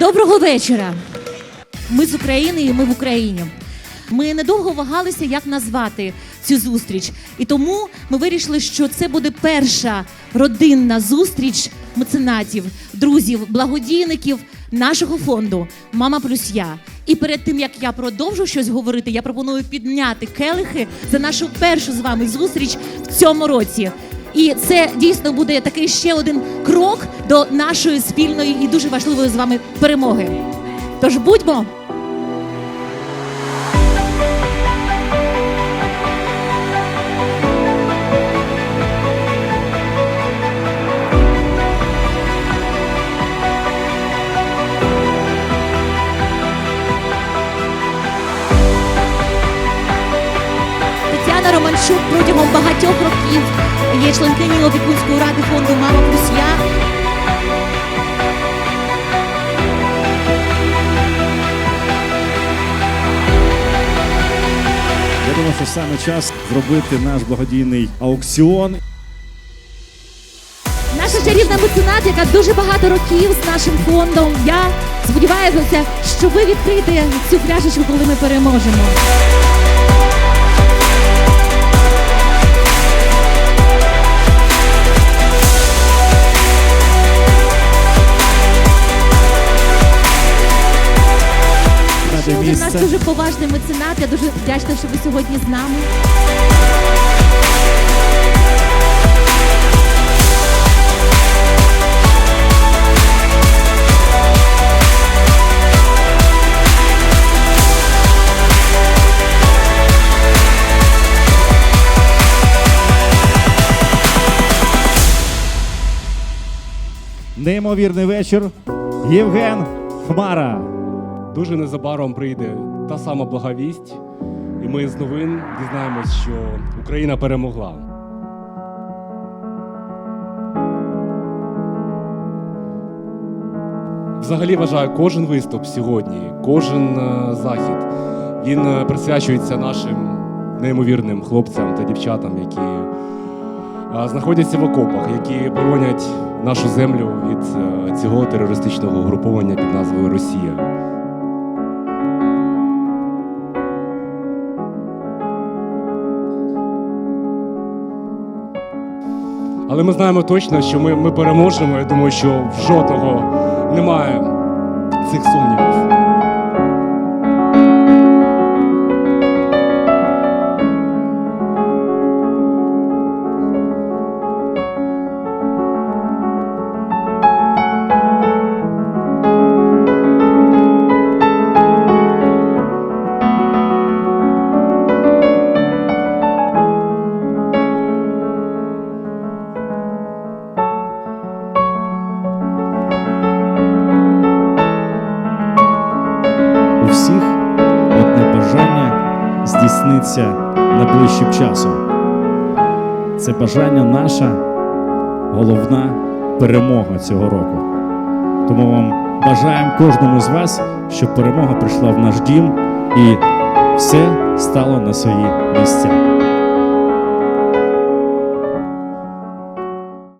Доброго вечора. Ми з України і ми в Україні. Ми недовго вагалися, як назвати цю зустріч. І тому ми вирішили, що це буде перша родинна зустріч меценатів, друзів, благодійників нашого фонду Мама плюс я. І перед тим як я продовжу щось говорити, я пропоную підняти келихи за нашу першу з вами зустріч в цьому році. І це дійсно буде такий ще один крок до нашої спільної і дуже важливої з вами перемоги. Тож будьмо. Романчук протягом багатьох років є членкинею опікунської ради фонду Мама плюс я. Я думаю, що саме час зробити наш благодійний аукціон. Наша чарівна меценат, яка дуже багато років з нашим фондом. Я сподіваюся, що ви відкриєте цю пляшечку, коли ми переможемо. Ради Ще один наш місце. дуже поважний меценат. Я дуже вдячна, що ви сьогодні з нами. Неймовірний вечір. Євген Хмара. Дуже незабаром прийде та сама благовість, і ми з новин дізнаємось, що Україна перемогла. Взагалі вважаю, кожен виступ сьогодні, кожен е, захід, він е, присвячується нашим неймовірним хлопцям та дівчатам, які е, знаходяться в окопах, які боронять нашу землю від цього терористичного угруповання під назвою Росія. Але ми знаємо точно, що ми, ми переможемо. Я думаю, що в жодного немає цих сумнівів. Всіх одне бажання здійсниться найближчим часом. Це бажання наша головна перемога цього року. Тому вам бажаємо кожному з вас, щоб перемога прийшла в наш дім і все стало на свої місця.